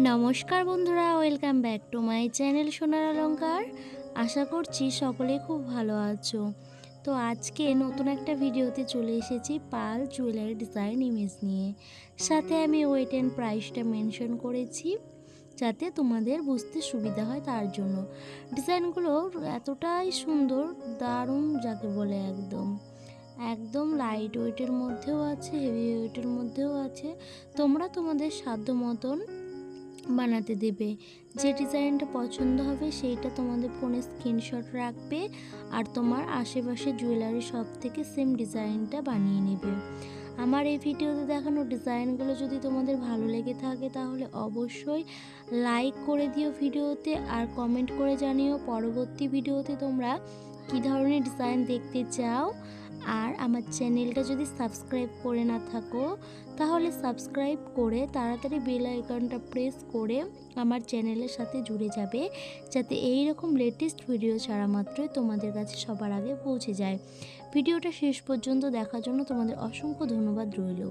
নমস্কার বন্ধুরা, welcome back to my channel সোনার অলঙ্কার আশা করছি সকলে খুব ভালো আছো। তো আজকে নতুন একটা ভিডিওতে চলে এসেছি পাল জুয়েলারি ডিজাইন ইমেজ নিয়ে। সাথে আমি ওয়েট অ্যান্ড প্রাইসটা মেনশন করেছি, যাতে তোমাদের বুঝতে সুবিধা হয় তার জন্য। ডিজাইনগুলো এতটাই সুন্দর, দারুণ যাকে বলে একদম। একদম লাইট ওয়েটের মধ্যেও আছে হেভি ওয়েটের মধ্যেও আছে। তোমরা তোমাদের সাধ্য মতন বানাতে দেবে। যে ডিজাইনটা পছন্দ হবে সেইটা তোমাদের ফোনে স্ক্রিনশট রাখবে আর তোমার আশেপাশে জুয়েলারি শপ থেকে সেম ডিজাইনটা বানিয়ে নেবে। আমার এই ভিডিওতে দেখানো ডিজাইনগুলো যদি তোমাদের ভালো লেগে থাকে তাহলে অবশ্যই লাইক করে দিও ভিডিওতে আর কমেন্ট করে জানিও পরবর্তী ভিডিওতে তোমরা কী ধরনের ডিজাইন দেখতে চাও। আর আমার চ্যানেলটা যদি সাবস্ক্রাইব করে না থাকো, তাহলে সাবস্ক্রাইব করে তাড়াতাড়ি বেল আইকনটা প্রেস করে আমার চ্যানেলের সাথে জুড়ে যাবে, যাতে এই রকম লেটেস্ট ভিডিও ছাড়া মাত্রই তোমাদের কাছে সবার আগে পৌঁছে যায়। ভিডিওটা শেষ পর্যন্ত দেখার জন্য তোমাদের অসংখ্য ধন্যবাদ রইল।